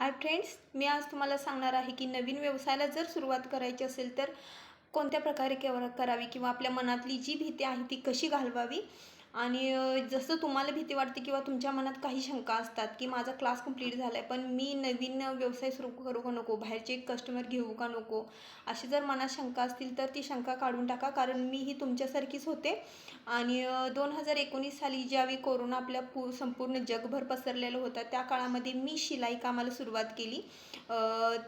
Hi friends मी आज तुम्हाला सांगणार आहे की नवीन व्यवसायाला जर सुरुवात करायची असेल तर कोणत्या प्रकारे केव करावी किंवा आपल्या मनातली जी भीती आहे ती कशी घालवावी? आणि जसं तुम्हाला भीती वाटते किंवा तुमच्या मनात काही शंका असतात की माझा क्लास कंप्लीट झाला आहे पण मी नवीन व्यवसाय सुरू करू का नको? बाहेरचे कस्टमर घेऊ का नको? अशी जर मनात शंका असतील तर ती शंका काढून टाका कारण मी ही तुमच्यासारखीच होते. आणि दोन हजार एकोणीस साली ज्यावेळी कोरोना आपल्या पू संपूर्ण जगभर पसरलेलं होतं त्या काळामध्ये मी शिलाई कामाला सुरुवात केली.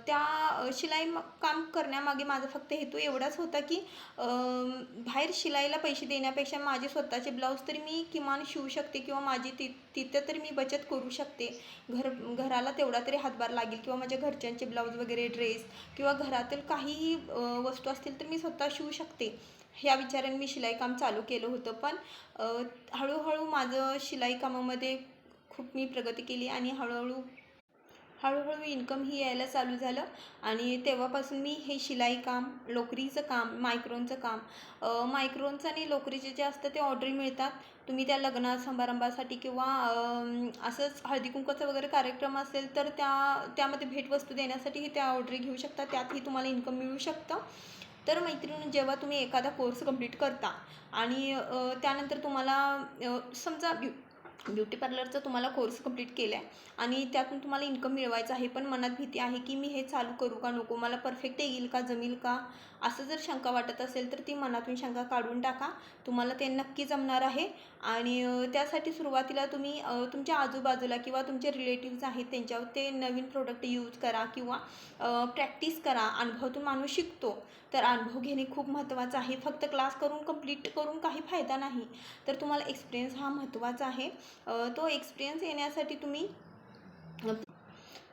त्या शिलाई म- काम करण्यामागे माझा फक्त हेतू एवढाच होता की बाहेर शिलाईला पैसे देण्यापेक्षा माझे स्वतःचे ब्लाऊज तरी मी किमान शिवू शकते किंवा माझी ति तिथं तरी मी बचत करू शकते. घर घराला तेवढा तरी हातभार लागेल किंवा माझ्या घरच्यांचे ब्लाऊज वगैरे ड्रेस किंवा घरातील काहीही वस्तू असतील तर मी स्वतः शिवू शकते. ह्या विचाराने मी शिलाई काम चालू केलं होतं. पण हळूहळू माझं शिलाई कामामध्ये खूप मी प्रगती केली आणि हळूहळू हळूहळू इन्कम ही यायला चालू झालं. आणि तेव्हापासून मी हे शिलाई काम लोकरीचं काम मायक्रोनचं काम मायक्रोनचं आणि लोकरीचे जे असतं ते ऑर्डरी मिळतात. तुम्ही त्या लग्न समारंभासाठी किंवा असंच हळदीकुंकवाचा वगैरे कार्यक्रम असेल तर त्या त्यामध्ये भेटवस्तू देण्यासाठीही त्या ऑर्डरी घेऊ शकता. त्यातही तुम्हाला इन्कम मिळू शकतं. तर मैत्रिणी जेव्हा तुम्ही एखादा कोर्स कंप्लीट करता आणि त्यानंतर तुम्हाला समजा ब्युटी पार्लरचा तुम्हाला कोर्स कंप्लीट केला आहे आणि त्यातून तुम्हाला इन्कम मिळवायचं आहे पण मनात भीती आहे की मी हे चालू करू का नको? मला परफेक्ट येईल का? जमेल का? असं जर शंका वाटत असेल तर ती मनातून शंका काढून टाका. तुम्हाला ते नक्की जमणार आहे. आणि त्यासाठी सुरुवातीला तुम्ही तुमच्या आजूबाजूला किंवा तुमचे रिलेटिव्ज आहेत त्यांच्यावर ते नवीन प्रोडक्ट यूज करा किंवा प्रॅक्टिस करा. अनुभवातून माणूस शिकतो. तर अनुभव घेणे खूप महत्त्वाचं आहे. फक्त क्लास करून कंप्लीट करून काही फायदा नाही. तर तुम्हाला एक्सपिरियन्स हा महत्त्वाचा आहे. तो एक्सपिरियन्स येण्यासाठी तुम्ही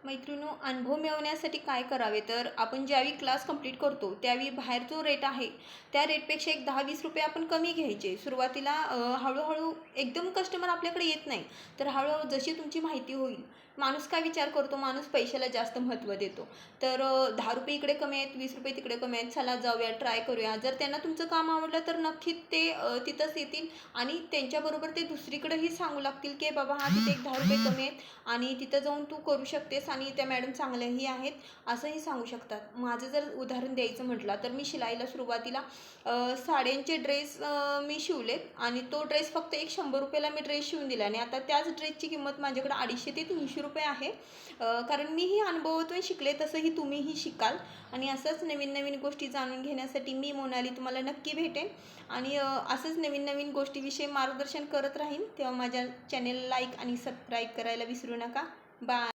मैत्रिणी अनुभव मिळवण्यासाठी काय करावे? तर आपण ज्यावेळी क्लास कंप्लीट करतो त्यावेळी बाहेर जो रेट आहे त्या रेटपेक्षा एक दहा वीस रुपये आपण कमी घ्यायचे. सुरुवातीला हळूहळू एकदम कस्टमर आपल्याकडे येत नाही. तर हळूहळू जशी तुमची माहिती होईल माणूस काय विचार करतो? माणूस पैशाला जास्त महत्त्व देतो. तर दहा रुपये इकडे कमी आहेत वीस रुपये तिकडे कमी आहेत चला जाऊया ट्राय करूया. जर त्यांना तुमचं काम आवडलं तर नक्कीच ते तिथंच येतील. आणि त्यांच्याबरोबर ते दुसरीकडेही सांगू लागतील की बाबा हा तिथे एक दहा रुपये कमी आहेत आणि तिथं जाऊन तू करू शकतेस आणि त्या मॅडम चांगल्याही आहेत असंही सांगू शकतात. माझं जर उदाहरण द्यायचं म्हटलं तर मी शिलाईला सुरुवातीला साड्यांचे ड्रेस मी शिवलेत आणि तो ड्रेस फक्त एक शंभर रुपयाला मी ड्रेस शिवून दिला आणि आता त्याच ड्रेसची किंमत माझ्याकडे अडीचशे ते तीनशे रुपये आहे. कारण मीही अनुभवातून शिकले तसंही तुम्हीही शिकाल. आणि असंच नवीन नवीन गोष्टी जाणून घेण्यासाठी मी मोनाली तुम्हाला नक्की भेटेन. आणि असंच नवीन नवीन गोष्टीविषयी मार्गदर्शन करत राहीन. तेव्हा माझ्या चॅनेल लाईक आणि सबस्क्राईब करायला विसरू नका. बाय